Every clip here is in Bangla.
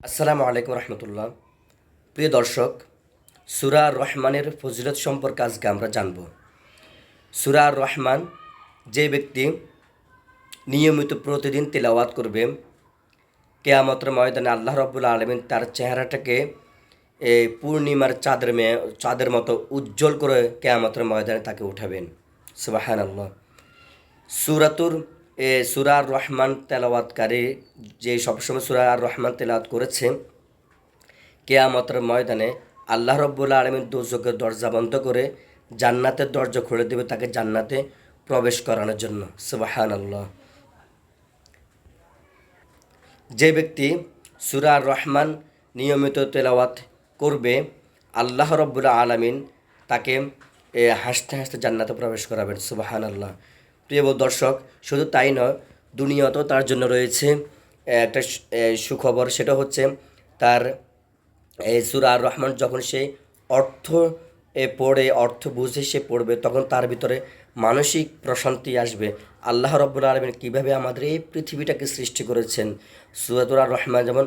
আসসালামু আলাইকুম রহমতুল্লাহ। প্রিয় দর্শক সুরা রহমানের ফজিলত সম্পর্কে আজকে আমরা জানব। সুরা রহমান যে ব্যক্তি নিয়মিত প্রতিদিন তেলাওয়াত করবে কেয়ামতের ময়দানে আল্লাহ রব্বুল আলমিন তার চেহারাটাকে এ, পূর্ণিমার চাঁদের মেয়ে চাঁদের মতো উজ্জ্বল করে কেয়ামতের ময়দানে তাকে উঠাবেন। সুবাহান আল্লাহ সুরাতুর সুরার রহমান তেলাওয়াতকারী যে সবসময় সুরা আর রহমান তেলাওয়াত করেছে, কেয়ামতের ময়দানে আল্লাহ রব্বুল আলমীর দুযোগের দরজা বন্ধ করে জান্নাতের দরজা খুলে দেবে তাকে জান্নাতে প্রবেশ করানোর জন্য। সুবাহান আল্লাহ যে ব্যক্তি সুরা রহমান নিয়মিত তেলাওয়াত করবে, আল্লাহ রব্বুল আলমিন তাকে হাসতে হাসতে জান্নাতে প্রবেশ করাবেন। সুবাহান আল্লাহ প্রিয় দর্শক, শুধু তাই নয় দুনিয়াতেও তার জন্য রয়েছে। একটা সুখবর, সেটা হচ্ছে তার সুরা রহমান যখন সে অর্থ, এ, পড়ে, অর্থ বুঝে সে পড়বে, তখন তার ভিতরে মানসিক প্রশান্তি আসবে। আল্লাহ রব্বুল আলমিন কীভাবে আমাদের এই পৃথিবীটাকে সৃষ্টি করেছেন? সুরাতুর রহমান যেমন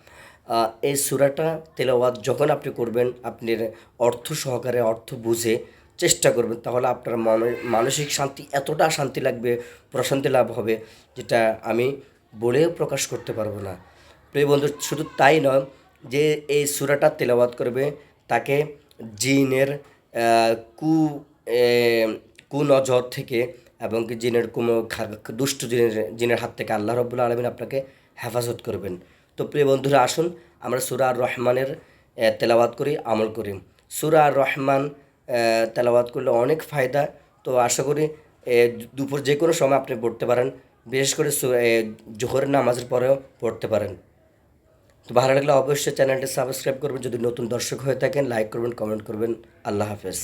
এই সুরাটা তেলাওয়াত যখন আপনি করবেন, আপনার অর্থ সহকারে অর্থ বুঝে চেষ্টা করবেন, তাহলে আপনার মনে- মানসিক শান্তি এতটা শান্তি লাগবে, প্রশান্তি লাভ হবে, যেটা আমি বলেও প্রকাশ করতে পারব না। প্রিয় বন্ধু, শুধু তাই নয় যে এই সুরাটা তেলাওয়াত করবে, তাকে জিনের কু কুনজর থেকে এবং জিনের কোনো দুষ্ট জিনের জিনের হাত থেকে আল্লাহ রব্বুল আলমিন আপনাকে হেফাজত করবেন। তো প্রিয় বন্ধুরা, আসুন আমরা সুরা রহমানের তেলাওয়াত করি, আমল করি। সুরা রহমান তেলাওয়াত করলে অনেক ফায়দা। তো আশা করি দুপুর যে কোনো সময় আপনি পড়তে পারেন। বিশেষ করে জোহরের নামাজের পরেও পড়তে পারেন। তো ভালো লাগলে অবশ্যই চ্যানেলটি সাবস্ক্রাইব করবেন। যদি নতুন দর্শক হয়ে থাকেন, লাইক করবেন, কমেন্ট করবেন। আল্লাহ হাফেজ।